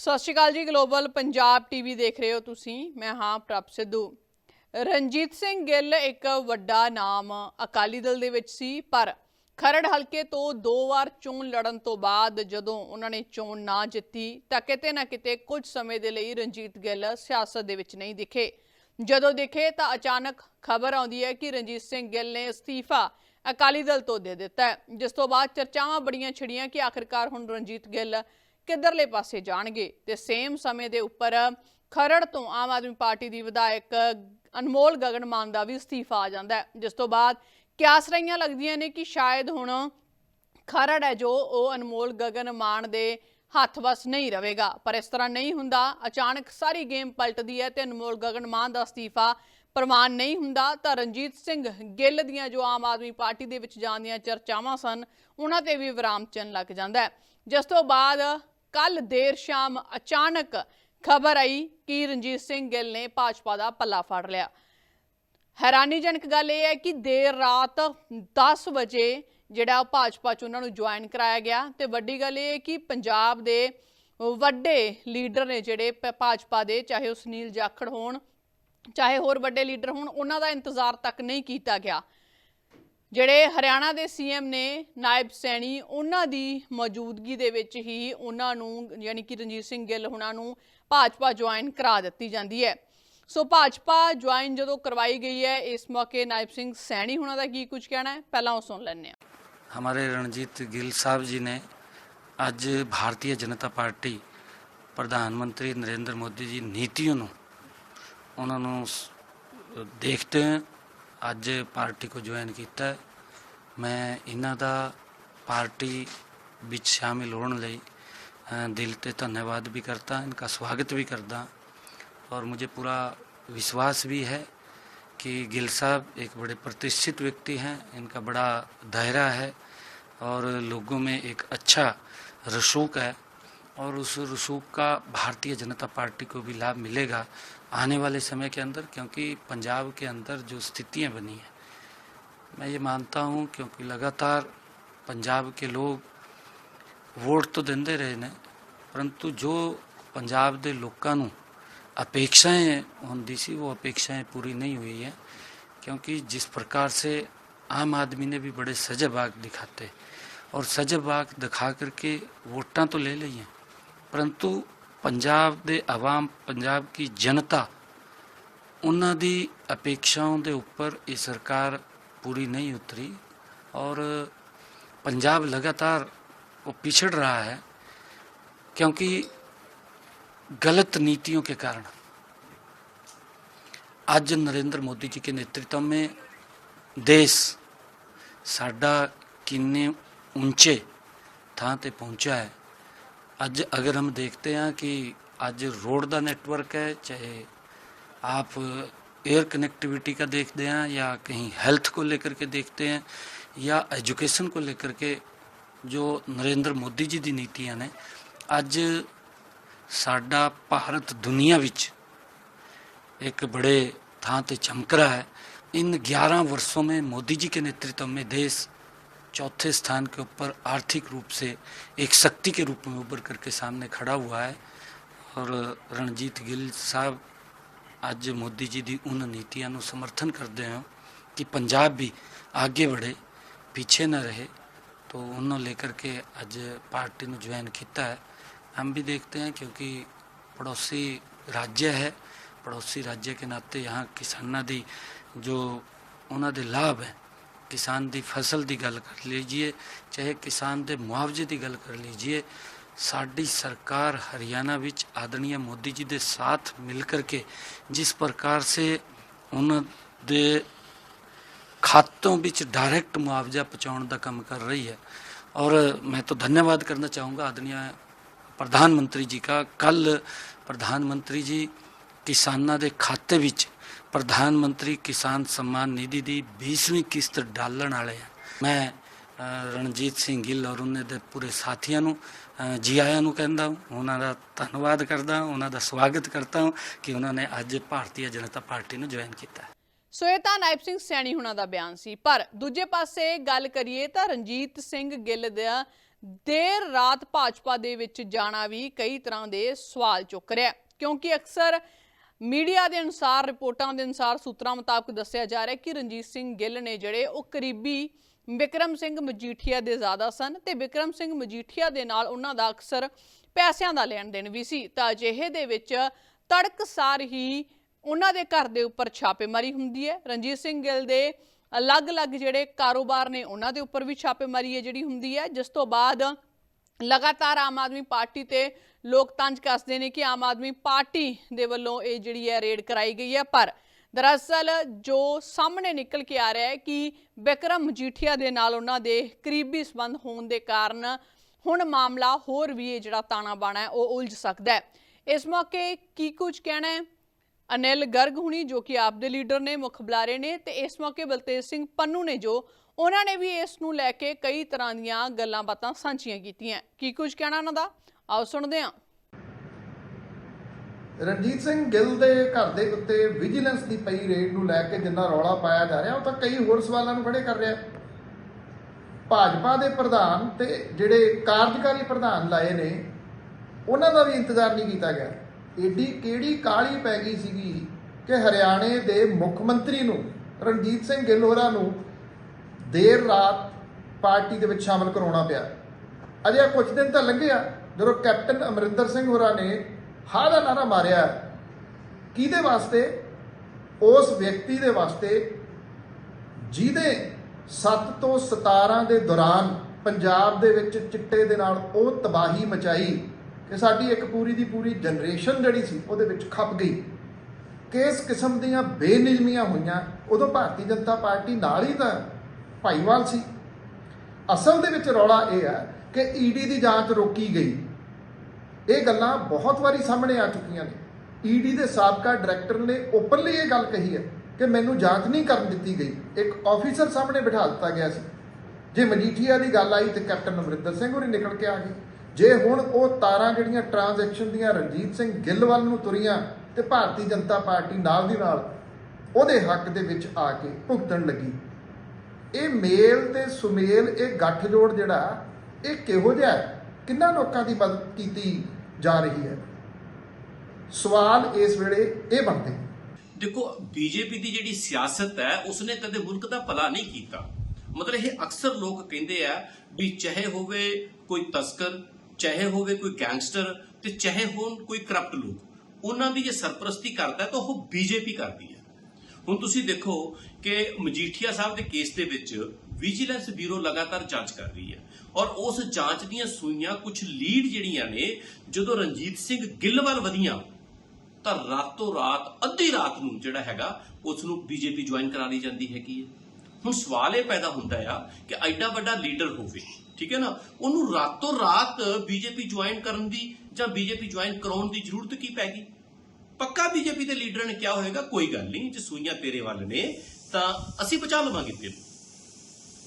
ਸਤਿ ਸ਼੍ਰੀ ਅਕਾਲ ਜੀ global Punjab TV ਦੇਖ ਰਹੇ ਹੋ ਤੁਸੀਂ। ਮੈਂ ਹਾਂ ਪ੍ਰਭ ਸਿੱਧੂ। ਰਣਜੀਤ ਸਿੰਘ ਗਿੱਲ ਇੱਕ ਵੱਡਾ ਨਾਮ ਅਕਾਲੀ ਦਲ ਦੇ ਵਿੱਚ ਸੀ, ਪਰ ਖਰੜ ਹਲਕੇ ਤੋਂ ਦੋ ਵਾਰ ਚੋਣ ਲੜਨ ਤੋਂ ਬਾਅਦ ਜਦੋਂ ਉਹਨਾਂ ਨੇ ਚੋਣ ਨਾ ਜਿੱਤੀ, ਤਾਂ ਕਿਤੇ ਨਾ ਕਿਤੇ ਕੁਝ ਸਮੇਂ ਦੇ ਲਈ ਰਣਜੀਤ ਗਿੱਲ ਸਿਆਸਤ ਦੇ ਵਿੱਚ ਨਹੀਂ ਦਿਖੇ। ਜਦੋਂ ਦਿਖੇ ਤਾਂ ਅਚਾਨਕ ਖਬਰ ਆਉਂਦੀ ਹੈ ਕਿ ਰਣਜੀਤ ਸਿੰਘ ਗਿੱਲ ਨੇ ਅਸਤੀਫਾ ਅਕਾਲੀ ਦਲ ਤੋਂ ਦੇ ਦਿੱਤਾ ਜਿਸ ਤੋਂ ਬਾਅਦ ਚਰਚਾਵਾਂ ਬੜੀਆਂ ਛਿੜੀਆਂ ਕਿ ਆਖਿਰਕਾਰ ਹੁਣ ਰਣਜੀਤ ਗਿੱਲ ਕਿੱਧਰਲੇ ਪਾਸੇ ਜਾਣਗੇ? ਤੇ ਸੇਮ ਸਮੇਂ ਦੇ ਉੱਪਰ ਖਰੜ ਤੋਂ ਆਮ ਆਦਮੀ ਪਾਰਟੀ ਦੀ ਵਿਧਾਇਕ ਅਨਮੋਲ ਗਗਨ ਮਾਨ ਦਾ ਵੀ ਅਸਤੀਫਾ ਆ ਜਾਂਦਾ ਹੈ, ਜਿਸ ਤੋਂ ਬਾਅਦ ਕਿਆਸ ਰਹੀਆਂ ਲੱਗਦੀਆਂ ਨੇ ਕਿ ਸ਼ਾਇਦ ਹੁਣ ਖਰੜ ਹੈ ਜੋ ਉਹ ਅਨਮੋਲ ਗਗਨ ਮਾਨ ਦੇ ਹੱਥ ਵਸ ਨਹੀਂ ਰਹੇਗਾ। ਪਰ ਇਸ ਤਰ੍ਹਾਂ ਨਹੀਂ ਹੁੰਦਾ। ਅਚਾਨਕ ਸਾਰੀ ਗੇਮ ਪਲਟਦੀ ਹੈ ਤੇ ਅਨਮੋਲ ਗਗਨ ਮਾਨ ਦਾ ਅਸਤੀਫਾ ਪ੍ਰਮਾਣ ਨਹੀਂ ਹੁੰਦਾ। ਤਾਂ ਰਣਜੀਤ ਸਿੰਘ ਗਿੱਲ ਦੀਆਂ ਜੋ ਆਮ ਆਦਮੀ ਪਾਰਟੀ ਦੇ ਵਿੱਚ ਜਾਣ ਦੀਆਂ ਚਰਚਾਵਾਂ ਸਨ, ਉਹਨਾਂ ਤੇ ਵੀ ਵਿਰਾਮ ਚਿੰਨ੍ਹ ਲੱਗ ਜਾਂਦਾ ਹੈ। ਜਿਸ ਤੋਂ ਬਾਅਦ ਕੱਲ ਦੇਰ ਸ਼ਾਮ ਅਚਾਨਕ ਖਬਰ ਆਈ ਕਿ ਰਣਜੀਤ ਸਿੰਘ ਗਿੱਲ ਨੇ ਭਾਜਪਾ ਦਾ ਪੱਲਾ ਫੜ ਲਿਆ। ਹੈਰਾਨੀਜਨਕ ਗੱਲ ਇਹ ਹੈ ਕਿ ਦੇਰ ਰਾਤ 10 ਵਜੇ ਜਿਹੜਾ ਉਹ ਭਾਜਪਾ ਚ ਉਹਨਾਂ ਨੂੰ ਜੁਆਇਨ ਕਰਾਇਆ ਗਿਆ ਤੇ ਵੱਡੀ ਗੱਲ ਇਹ ਹੈ ਕਿ ਪੰਜਾਬ ਦੇ ਵੱਡੇ ਲੀਡਰ ਨੇ ਜਿਹੜੇ ਪ- ਭਾਜਪਾ ਦੇ, ਚਾਹੇ ਉਹ ਸੁਨੀਲ ਜਾਖੜ ਹੋਣ, ਚਾਹੇ ਹੋਰ ਵੱਡੇ ਲੀਡਰ ਹੋਣ, ਉਹਨਾਂ ਦਾ ਇੰਤਜ਼ਾਰ ਤੱਕ ਨਹੀਂ ਕੀਤਾ ਗਿਆ। ਜਿਹੜੇ ਹਰਿਆਣਾ ਦੇ ਸੀਐਮ ਨੇ ਨਾਇਬ ਸੈਣੀ ਉਹਨਾਂ ਦੀ ਮੌਜੂਦਗੀ ਦੇ ਵਿੱਚ ਹੀ ਉਹਨਾਂ ਨੂੰ ਯਾਨੀ ਕਿ ਰਣਜੀਤ ਸਿੰਘ ਗਿੱਲ ਹੁਣਾਂ ਨੂੰ ਭਾਜਪਾ ਜੁਆਇਨ ਕਰਾ ਦਿੱਤੀ ਜਾਂਦੀ ਹੈ ਸੋ ਭਾਜਪਾ ਜੁਆਇਨ ਜਦੋਂ ਕਰਵਾਈ ਗਈ ਹੈ ਇਸ ਮੌਕੇ ਨਾਇਬ ਸਿੰਘ ਸੈਣੀ ਹੁਣਾਂ ਦਾ ਕੀ ਕੁਝ ਕਹਿਣਾ ਹੈ ਪਹਿਲਾਂ ਉਹ ਸੁਣ ਲੈਂਦੇ ਹਾਂ हमारे रणजीत गिल साहब जी ने ਅੱਜ ਭਾਰਤੀ ਜਨਤਾ ਪਾਰਟੀ ਪ੍ਰਧਾਨ ਮੰਤਰੀ ਨਰਿੰਦਰ ਮੋਦੀ ਜੀ ਨੀਤੀਆਂ ਨੂੰ ਉਹਨਾਂ ਨੂੰ ਸ- ਦੇਖਦੇ ਹੋਏ ਅੱਜ ਪਾਰਟੀ ਕੋ ਜੁਆਇਨ ਕੀਤਾ ਹੈ। ਮੈਂ ਇਹਨਾਂ ਦਾ ਪਾਰਟੀ ਵਿੱਚ ਸ਼ਾਮਿਲ ਹੋਣ ਲਈ ਅ, ਦਿਲ ਤੇ ਧੰਨਵਾਦ ਵੀ ਕਰਤਾ ਇਨਕਾ ਸਵਾਗਤ ਵੀ ਕਰਦਾ और मुझे पूरा विश्वास भी है कि गिल साहब एक बड़े प्रतिष्ठित व्यक्ति हैं इनका बड़ा दायरा है और लोगों में एक अच्छा रसूख है और उस रसूख का भारतीय जनता पार्टी को भी लाभ मिलेगा आने वाले समय के अंदर, क्योंकि पंजाब के अंदर जो स्थितियाँ बनी हैं, मैं ये मानता हूँ क्योंकि लगातार पंजाब के लोग वोट तो ਦਿੰਦੇ ਰਹੇ ਨੇ ਪਰੰਤੂ ਜੋ ਪੰਜਾਬ ਦੇ ਲੋਕਾਂ ਨੂੰ ਅਪੇक्षाएँ ਹੁੰਦੀ सी वो अपेक्षाएँ पूरी नहीं हुई हैं, क्योंकि जिस प्रकार से आम आदमी ने भी बड़े सजब आग दिखाते और सजब आग दिखा करके वोटा तो ले ली हैं। परंतु पंजाब के आवाम पंजाब की जनता उन्होंने अपेक्षाओं के उपर ਉੱਪਰ सरकार पूरी नहीं उतरी और पंजाब लगातार वो पिछड़ रहा है क्योंकि गलत नीतियों के कारण आज नरेंद्र मोदी जी के नेतृत्व में देश साडा किन्ने ऊँचे थान पर पहुँचा है ਅੱਜ अगर हम देखते हैं कि आज रोड का नेटवर्क है चाहे आप एयर कनेक्टिविटी का देखते हैं या कहीं हेल्थ को लेकर के देखते हैं या एजुकेशन को लेकर के ਜੋ ਨਰਿੰਦਰ ਮੋਦੀ ਜੀ ਦੀ ਨੀਤੀਆਂ ਨੇ ਅੱਜ ਸਾਡਾ ਭਾਰਤ ਦੁਨੀਆ ਵਿੱਚ एक बड़े थां पे चमक रहा है इन 11 वर्षों में मोदी जी के नेतृत्व में देश चौथे स्थान के ऊपर आर्थिक रूप से, एक शक्ति के रूप में उभर करके सामने खड़ा हुआ है। और रणजीत गिल साहब, आज मोदी जी की उन नीतियाँ समर्थन करते हैं कि पंजाब भी आगे बढ़े, पीछे न रहे। तो उन्होंने लेकर के आज पार्टी ने ज्वाइन किया है। हम भी देखते हैं क्योंकि पड़ोसी राज्य है, पड़ोसी राज्य के नाते यहाँ किसानों की जो उन्होंने लाभ है ਕਿਸਾਨ ਦੀ ਫਸਲ ਦੀ ਗੱਲ ਕਰ ਲਈਏ ਚਾਹੇ ਕਿਸਾਨ ਦੇ ਮੁਆਵਜ਼ੇ ਦੀ ਗੱਲ ਕਰ ਲਈਏ ਸਾਡੀ ਸਰਕਾਰ ਹਰਿਆਣਾ ਵਿੱਚ ਆਦरणीय ਮੋਦੀ ਜੀ ਦੇ ਸਾਥ ਮਿਲ ਕਰਕੇ ਜਿਸ ਪ੍ਰਕਾਰ ਸੇ ਉਹਨਾਂ ਦੇ ਖਾਤੋਂ ਵਿੱਚ ਡਾਇਰੈਕਟ ਮੁਆਵਜ਼ਾ ਪਹੁੰਚਾਉਣ ਦਾ ਕੰਮ ਕਰ ਰਹੀ ਹੈ। ਔਰ ਮੈਂ ਤਾਂ ਧੰਨਵਾਦ ਕਰਨਾ ਚਾਹੂੰਗਾ करना ਪ੍ਰਧਾਨ ਮੰਤਰੀ ਜੀ जी का ਪ੍ਰਧਾਨ ਮੰਤਰੀ ਜੀ ਕਿਸਾਨਾਂ ਦੇ ਖਾਤੇ ਵਿੱਚ ਪ੍ਰਧਾਨ ਮੰਤਰੀ ਕਿਸਾਨ ਸਨਮਾਨ ਨਿਧੀ ਦੀ 20ਵੀਂ ਕਿਸ਼ਤ ਡਾਲਣ ਵਾਲੇ ਮੈਂ ਰਣਜੀਤ ਸਿੰਘ ਗਿੱਲ ਔਰ ਉਹਨਾਂ ਦੇ ਪੂਰੇ ਸਾਥੀਆਂ ਨੂੰ ਜੀ ਆਇਆਂ ਨੂੰ ਕਹਿੰਦਾ ਉਹਨਾਂ ਦਾ ਧੰਨਵਾਦ ਕਰਦਾ ਉਹਨਾਂ ਦਾ ਸਵਾਗਤ ਕਰਦਾ ਹਾਂ ਕਿ ਉਹਨਾਂ ਨੇ ਅੱਜ ਭਾਰਤੀ ਜਨਤਾ ਪਾਰਟੀ ਨੂੰ ਜੁਆਇਨ ਕੀਤਾ। ਸੋ ਨਾਇਬ ਸਿੰਘ ਸੈਣੀ ਹੁਣਾਂ ਦਾ ਬਿਆਨ ਸੀ। ਪਰ ਦੂਜੇ ਪਾਸੇ ਗੱਲ ਕਰੀਏ ਤਾਂ ਰਣਜੀਤ ਸਿੰਘ ਗਿੱਲ ਦਾ ਦੇਰ ਰਾਤ ਭਾਜਪਾ ਦੇ ਵਿੱਚ ਜਾਣਾ ਵੀ ਕਈ ਤਰ੍ਹਾਂ ਦੇ ਸਵਾਲ ਚੁੱਕ ਰਿਹਾ ਕਿਉਂਕਿ ਅਕਸਰ ਮੀਡੀਆ ਦੇ ਅਨੁਸਾਰ, ਰਿਪੋਰਟਾਂ ਦੇ ਅਨੁਸਾਰ ਸੂਤਰਾਂ ਮੁਤਾਬਕ ਦੱਸਿਆ ਜਾ ਰਿਹਾ ਕਿ ਰਣਜੀਤ ਸਿੰਘ ਗਿੱਲ ਨੇ ਜਿਹੜੇ ਉਹ ਕਰੀਬੀ ਵਿਕਰਮ ਸਿੰਘ ਮਜੀਠੀਆ ਦੇ ਜ਼ਿਆਦਾ ਸਨ ਤੇ ਵਿਕਰਮ ਸਿੰਘ ਮਜੀਠੀਆ ਦੇ ਨਾਲ ਉਹਨਾਂ ਦਾ ਅਕਸਰ ਪੈਸਿਆਂ ਦਾ ਲੈਣ ਦੇਣ ਵੀ ਸੀ। ਤਾਂ ਅਜਿਹੇ ਦੇ ਵਿੱਚ ਤੜਕਸਾਰ ਹੀ ਉਹਨਾਂ ਦੇ ਘਰ ਦੇ ਉੱਪਰ ਛਾਪੇਮਾਰੀ ਹੁੰਦੀ ਹੈ। ਰਣਜੀਤ ਸਿੰਘ ਗਿੱਲ ਦੇ ਅਲੱਗ-ਅਲੱਗ ਜਿਹੜੇ ਕਾਰੋਬਾਰ ਨੇ ਉਹਨਾਂ ਦੇ ਉੱਪਰ ਵੀ ਛਾਪੇਮਾਰੀ ਹੈ ਜਿਹੜੀ ਹੁੰਦੀ ਹੈ। ਜਿਸ ਤੋਂ ਬਾਅਦ ਲਗਾਤਾਰ ਆਮ ਆਦਮੀ ਪਾਰਟੀ ਤੇ ਲੋਕ ਤੰਜ ਕੱਸਦੇ ਨੇ ਕਿ ਆਮ ਆਦਮੀ ਪਾਰਟੀ ਦੇ ਵੱਲੋਂ ਇਹ ਜਿਹੜੀ ਹੈ ਰੇਡ ਕਰਾਈ ਗਈ ਹੈ। ਪਰ ਦਰਅਸਲ ਜੋ ਸਾਹਮਣੇ ਨਿਕਲ ਕੇ ਆ ਰਿਹਾ ਹੈ ਕਿ ਬਿਕਰਮ ਮਜੀਠੀਆ ਦੇ ਨਾਲ ਉਹਨਾਂ ਦੇ ਕਰੀਬੀ ਸੰਬੰਧ ਹੋਣ ਦੇ ਕਾਰਨ ਹੁਣ ਮਾਮਲਾ ਹੋਰ ਵੀ ਇਹ ਜਿਹੜਾ ਤਾਣਾ ਬਾਣਾ ਹੈ, ਉਹ ਉਲਝ ਸਕਦਾ ਹੈ। ਇਸ ਮੌਕੇ ਕੀ ਕੁਝ ਕਹਿਣਾ ਹੈ? ਅਨਿਲ ਗਰਗ ਹੁਣੀ ਜੋ ਕਿ ਆਪ ਦੇ ਲੀਡਰ ਨੇ, ਮੁੱਖ ਬੁਲਾਰੇ ਨੇ ਤੇ ਇਸ ਮੌਕੇ ਬਲਤੇਜ ਸਿੰਘ ਪੰਨੂ ਨੇ ਜੋ ਉਹਨਾਂ ਨੇ ਵੀ ਇਸ ਨੂੰ ਲੈ ਕੇ ਕਈ ਤਰ੍ਹਾਂ ਦੀਆਂ ਗੱਲਾਂ ਬਾਤਾਂ ਸਾਂਝੀਆਂ ਕੀਤੀਆਂ। ਕੀ ਕੁਝ ਕਹਿਣਾ ਉਹਨਾਂ ਦਾ? ਆਓ ਸੁਣਦੇ ਹਾਂ। ਰਣਜੀਤ ਸਿੰਘ ਗਿੱਲ ਦੇ ਘਰ ਦੇ ਉੱਤੇ ਵਿਜੀਲੈਂਸ ਦੀ ਪਈ ਰੇਡ ਨੂੰ ਲੈ ਕੇ ਜਿੰਨਾ ਰੌਲਾ ਪਾਇਆ ਜਾ ਰਿਹਾ, ਉਹ ਤਾਂ ਕਈ ਹੋਰ ਸਵਾਲਾਂ ਨੂੰ ਖੜੇ ਕਰ ਰਿਹਾ। ਭਾਜਪਾ ਦੇ ਪ੍ਰਧਾਨ ਤੇ ਜਿਹੜੇ ਕਾਰਜਕਾਰੀ ਪ੍ਰਧਾਨ ਲਾਏ ਨੇ, ਉਹਨਾਂ ਦਾ ਵੀ ਇੰਤਜ਼ਾਰ ਨਹੀਂ ਕੀਤਾ ਗਿਆ। ਏਡੀ ਕਿਹੜੀ ਕਾਲੀ ਪੈ ਗਈ ਸੀਗੀ ਕਿ ਹਰਿਆਣੇ ਦੇ ਮੁੱਖ ਮੰਤਰੀ ਨੂੰ, ਰਣਜੀਤ ਸਿੰਘ ਗਿੱਲ ਹੋਰਾਂ ਨੂੰ ਦੇਰ ਰਾਤ ਪਾਰਟੀ ਦੇ ਵਿੱਚ ਸ਼ਾਮਲ ਕਰਾਉਣਾ ਪਿਆ। ਅਜੇ ਕੁਝ ਦਿਨ ਤਾਂ ਲੰਘੇ ਜਦੋਂ ਕੈਪਟਨ ਅਮਰਿੰਦਰ ਸਿੰਘ ਹੋਰਾਂ ਨੇ ਹਾਂ ਦਾ ਨਾਰਾ ਮਾਰਿਆ। ਕਿਹਦੇ ਵਾਸਤੇ? ਉਸ ਵਿਅਕਤੀ ਦੇ ਵਾਸਤੇ ਜਿਹਦੇ 7 ਤੋਂ 17 ਦੇ ਦੌਰਾਨ ਪੰਜਾਬ ਦੇ ਵਿੱਚ ਚਿੱਟੇ ਦੇ ਨਾਲ ਉਹ ਤਬਾਹੀ ਮਚਾਈ ਕਿ ਸਾਡੀ ਇੱਕ ਪੂਰੀ ਦੀ ਪੂਰੀ ਜਨਰੇਸ਼ਨ ਜਿਹੜੀ ਸੀ ਉਹਦੇ ਵਿੱਚ ਖੱਪ ਗਈ। ਕਿਸ ਕਿਸਮ ਦੀਆਂ ਬੇਨਿਯਮੀਆਂ ਹੋਈਆਂ? ਉਦੋਂ ਭਾਰਤੀ ਜਨਤਾ ਪਾਰਟੀ ਨਾਲ ਹੀ ਤਾਂ ਭਾਈਵਾਲ ਸੀ। ਅਸਲ ਦੇ ਵਿੱਚ ਰੌਲਾ ਇਹ ਹੈ ਕਿ ਈਡੀ ਦੀ ਜਾਂਚ ਰੋਕੀ ਗਈ। ਇਹ ਗੱਲਾਂ ਬਹੁਤ ਵਾਰੀ ਸਾਹਮਣੇ ਆ ਚੁੱਕੀਆਂ ਨੇ। ਈਡੀ ਦੇ ਸਾਬਕਾ ਡਾਇਰੈਕਟਰ ਨੇ ਓਪਨਲੀ ਇਹ ਗੱਲ ਕਹੀ ਹੈ ਕਿ ਮੈਨੂੰ ਜਾਂਚ ਨਹੀਂ ਕਰਨ ਦਿੱਤੀ ਗਈ। ਇੱਕ ਆਫੀਸਰ ਸਾਹਮਣੇ ਬਿਠਾ ਦਿੱਤਾ ਗਿਆ ਸੀ। ਜੇ ਮਜੀਠੀਆ ਦੀ ਗੱਲ ਆਈ ਤੇ ਕੈਪਟਨ ਅਮਰਿੰਦਰ ਸਿੰਘ ਹੋਰੀ ਨਿਕਲ ਕੇ ਆ ਗਏ ਜੇ ਹੁਣ ਉਹ ਤਾਰਾਂ ਜਿਹੜੀਆਂ ਟ੍ਰਾਂਜੈਕਸ਼ਨ ਦੀਆਂ ਰਣਜੀਤ ਸਿੰਘ ਗਿੱਲ ਵੱਲ ਨੂੰ ਤੁਰੀਆਂ ਤੇ ਭਾਰਤੀ ਜਨਤਾ ਪਾਰਟੀ ਨਾਲ ਦੀ ਨਾਲ ਉਹਦੇ ਹੱਕ ਦੇ ਵਿੱਚ ਆ ਕੇ ਭੁਗਤਣ ਲੱਗੀ। ਇਹ ਮੇਲ ਤੇ ਸੁਮੇਲ, ਇਹ ਗੱਠਜੋੜ ਜਿਹੜਾ, ਇਹ ਕਿਹੋ ਜਿਹਾ ਹੈ? ਕਿੰਨਾ ਲੋਕਾਂ ਦੀ ਮਦਦ ਕੀਤੀ ਜਾ ਰਹੀ ਹੈ? ਸਵਾਲ ਇਸ ਵੇਲੇ ਇਹ ਬਣਦੇ ਨੇ। ਦੇਖੋ, ਬੀਜੇਪੀ ਦੀ ਜਿਹੜੀ ਸਿਆਸਤ ਹੈ, ਉਸਨੇ ਕਦੇ ਮੁਲਕ ਦਾ ਭਲਾ ਨਹੀਂ ਕੀਤਾ। ਮਤਲਬ ਇਹ ਅਕਸਰ ਲੋਕ ਕਹਿੰਦੇ ਆ ਵੀ ਚਾਹੇ ਹੋਵੇ ਕੋਈ ਤਸਕਰ, ਚਾਹੇ ਹੋਵੇ ਕੋਈ ਗੈਂਗਸਟਰ ਤੇ ਚਾਹੇ ਹੋਣ ਕੋਈ ਕਰਪਟ ਲੋਕ, ਉਹਨਾਂ ਦੀ ਜੇ ਸਰਪ੍ਰਸਤੀ ਕਰਦਾ ਤਾਂ ਉਹ ਬੀਜੇਪੀ ਕਰਦੀ ਹੈ। ਹੁਣ ਤੁਸੀਂ ਦੇਖੋ ਕਿ ਮਜੀਠੀਆ ਸਾਹਿਬ ਦੇ ਕੇਸ ਦੇ ਵਿੱਚ ਵਿਜੀਲੈਂਸ ਬਿਊਰੋ ਲਗਾਤਾਰ ਜਾਂਚ ਕਰ ਰਹੀ ਹੈ ਔਰ ਉਸ ਜਾਂਚ ਦੀਆਂ ਸੂਈਆਂ ਕੁਝ ਲੀਡ ਜਿਹੜੀਆਂ ਨੇ, ਜਦੋਂ ਰਣਜੀਤ ਸਿੰਘ ਗਿੱਲ ਵੱਲ ਵਧੀਆਂ, ਤਾਂ ਰਾਤੋਂ ਰਾਤ, ਅੱਧੀ ਰਾਤ ਨੂੰ ਜਿਹੜਾ ਹੈਗਾ, ਉਸ ਨੂੰ ਬੀਜੇਪੀ ਜੁਆਇਨ ਕਰਾ ਲਈ ਜਾਂਦੀ ਹੈਗੀ ਹੈ। ਹੁਣ ਸਵਾਲ ਇਹ ਪੈਦਾ ਹੁੰਦਾ ਆ ਕਿ ਐਡਾ ਵੱਡਾ ਲੀਡਰ ਹੋਵੇ, ਠੀਕ ਹੈ ਨਾ? ਉਹਨੂੰ ਰਾਤੋਂ ਰਾਤ ਬੀਜੇਪੀ ਜੁਆਇਨ ਕਰਨ ਦੀ ਜਾਂ ਬੀਜੇਪੀ ਜੁਆਇਨ ਕਰਾਉਣ ਦੀ ਜ਼ਰੂਰਤ ਕੀ ਪੈ ਗਈ? ਪੱਕਾ ਬੀਜੇਪੀ ਦੇ ਲੀਡਰਾਂ ਨੇ ਕਿਹਾ ਹੋਵੇਗਾ ਕੋਈ ਗੱਲ ਨਹੀਂ, ਜੇ ਸੂਈਆਂ ਤੇਰੇ ਵੱਲ ਨੇ, ਤਾਂ ਅਸੀਂ ਬਚਾ ਲਵਾਂਗੇ ਤੈਨੂੰ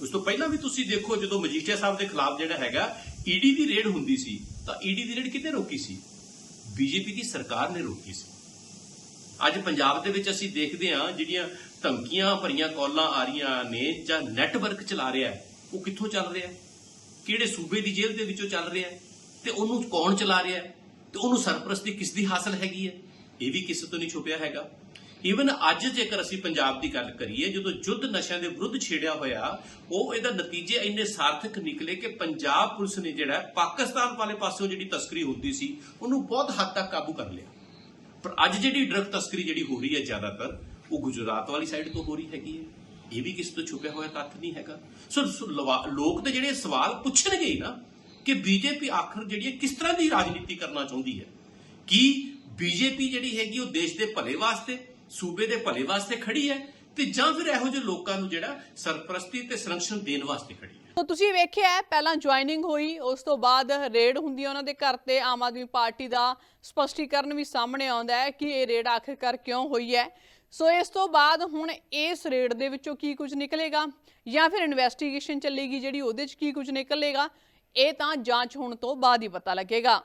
ਉਸ ਤੋਂ ਪਹਿਲਾਂ ਵੀ ਤੁਸੀਂ ਦੇਖੋ, ਜਦੋਂ ਮਜੀਠੀਆ ਸਾਹਿਬ ਦੇ ਖਿਲਾਫ ਜਿਹੜਾ ਹੈਗਾ ਈਡੀ ਦੀ ਰੇਡ ਹੁੰਦੀ ਸੀ, ਤਾਂ ਈਡੀ ਦੀ ਰੇਡ ਕਿਤੇ ਰੋਕੀ ਸੀ? ਬੀਜੇਪੀ ਦੀ ਸਰਕਾਰ ਨੇ ਰੋਕੀ ਸੀ। ਅੱਜ ਪੰਜਾਬ ਦੇ ਵਿੱਚ ਅਸੀਂ ਦੇਖਦੇ ਹਾਂ, ਜਿਹੜੀਆਂ ਧਮਕੀਆਂ ਭਰੀਆਂ ਕਾਲਾਂ ਆ ਰਹੀਆਂ ਨੇ, ਜਾਂ ਨੈਟਵਰਕ ਚਲਾ ਰਿਹਾ ਹੈ, ਉਹ ਕਿੱਥੋਂ ਚੱਲ ਰਿਹਾ ਹੈ? ਕਿਹੜੇ ਸੂਬੇ ਦੀ ਜੇਲ੍ਹ ਦੇ ਵਿੱਚੋਂ ਚੱਲ ਰਿਹਾ ਹੈ? ਤੇ ਉਹਨੂੰ ਕੌਣ ਚਲਾ ਰਿਹਾ ਹੈ? ਤੇ ਉਹਨੂੰ ਸਰਪ੍ਰਸਤੀ ਕਿਸ ਦੀ ਹਾਸਲ ਹੈਗੀ ਹੈ? ਇਹ ਵੀ ਕਿਸੇ ਤੋਂ ਨਹੀਂ ਛੁਪਿਆ ਹੈਗਾ। ਈਵਨ ਅੱਜ ਜੇਕਰ ਅਸੀਂ ਪੰਜਾਬ ਦੀ ਗੱਲ ਕਰੀਏ, ਜਦੋਂ ਯੁੱਧ ਨਸ਼ਿਆਂ ਦੇ ਵਿਰੁੱਧ ਛੇੜਿਆ ਹੋਇਆ, ਉਹ ਇਹਦਾ ਨਤੀਜੇ ਇੰਨੇ ਸਾਰਥਕ ਨਿਕਲੇ ਕਿ ਪੰਜਾਬ ਪੁਲਿਸ ਨੇ ਜਿਹੜਾ ਪਾਕਿਸਤਾਨ ਵਾਲੇ ਪਾਸੋਂ ਜਿਹੜੀ ਤਸਕਰੀ ਹੁੰਦੀ ਸੀ, ਉਹਨੂੰ ਬਹੁਤ ਹੱਦ ਤੱਕ ਕਾਬੂ ਕਰ ਲਿਆ। ਪਰ ਅੱਜ ਜਿਹੜੀ ਡਰਗ ਤਸਕਰੀ ਜਿਹੜੀ ਹੋ ਰਹੀ ਹੈ ਜ਼ਿਆਦਾਤਰ, ਉਹ ਗੁਜਰਾਤ ਵਾਲੀ ਸਾਈਡ ਤੋਂ ਹੋ ਰਹੀ ਹੈਗੀ ਹੈ। ਇਹ ਵੀ ਕਿਸੇ ਤੋਂ ਛੁਪਿਆ ਹੋਇਆ ਤੱਥ ਨਹੀਂ ਹੈਗਾ। ਸੋ ਲੋਕ ਤੇ ਜਿਹੜੇ ਸਵਾਲ ਪੁੱਛਣਗੇ ਨਾ ਕਿ ਬੀਜੇਪੀ ਆਖਰ ਜਿਹੜੀ ਹੈ ਕਿਸ ਤਰ੍ਹਾਂ ਦੀ ਰਾਜਨੀਤੀ ਕਰਨਾ ਚਾਹੁੰਦੀ ਹੈ? ਕੀ ਬੀਜੇਪੀ ਜਿਹੜੀ ਹੈਗੀ ਉਹ ਦੇਸ਼ ਦੇ ਭਲੇ ਵਾਸਤੇ, ਸੂਬੇ ਦੇ ਭਲੇ ਵਾਸਤੇ ਖੜੀ ਹੈ ਤੇ ਜਾਂ ਫਿਰ ਇਹੋ ਜਿਹੇ ਲੋਕਾਂ ਨੂੰ ਜਿਹੜਾ ਸਰਪ੍ਰਸਤੀ ਤੇ ਸੰਰਕਸ਼ਣ ਦੇਣ ਵਾਸਤੇ ਖੜੀ ਹੈ। ਤੋ ਤੁਸੀਂ ਵੇਖਿਆ ਪਹਿਲਾਂ ਜੁਆਇਨਿੰਗ ਹੋਈ, ਉਸ ਤੋਂ ਬਾਅਦ ਰੇਡ ਹੁੰਦੀ ਉਹਨਾਂ ਦੇ ਘਰ ਤੇ, ਆਮ ਆਦਮੀ ਪਾਰਟੀ ਦਾ ਸਪਸ਼ਟੀਕਰਨ ਵੀ ਸਾਹਮਣੇ ਆਉਂਦਾ ਹੈ ਕਿ ਇਹ ਰੇਡ ਆਖਿਰਕਾਰ ਕਿਉਂ ਹੋਈ ਹੈ। ਸੋ ਇਸ ਤੋਂ ਬਾਅਦ ਹੁਣ ਇਸ ਰੇਡ ਦੇ ਵਿੱਚੋਂ ਕੀ ਕੁਝ ਨਿਕਲੇਗਾ? ਜਾਂ ਫਿਰ ਇਨਵੈਸਟੀਗੇਸ਼ਨ ਚੱਲੇਗੀ ਜਿਹੜੀ ਉਹਦੇ 'ਚ ਕੀ ਕੁਝ ਨਿਕਲੇਗਾ? ਇਹ ਤਾਂ ਜਾਂਚ ਹੋਣ ਤੋਂ ਬਾਅਦ ਹੀ ਪਤਾ ਲੱਗੇਗਾ।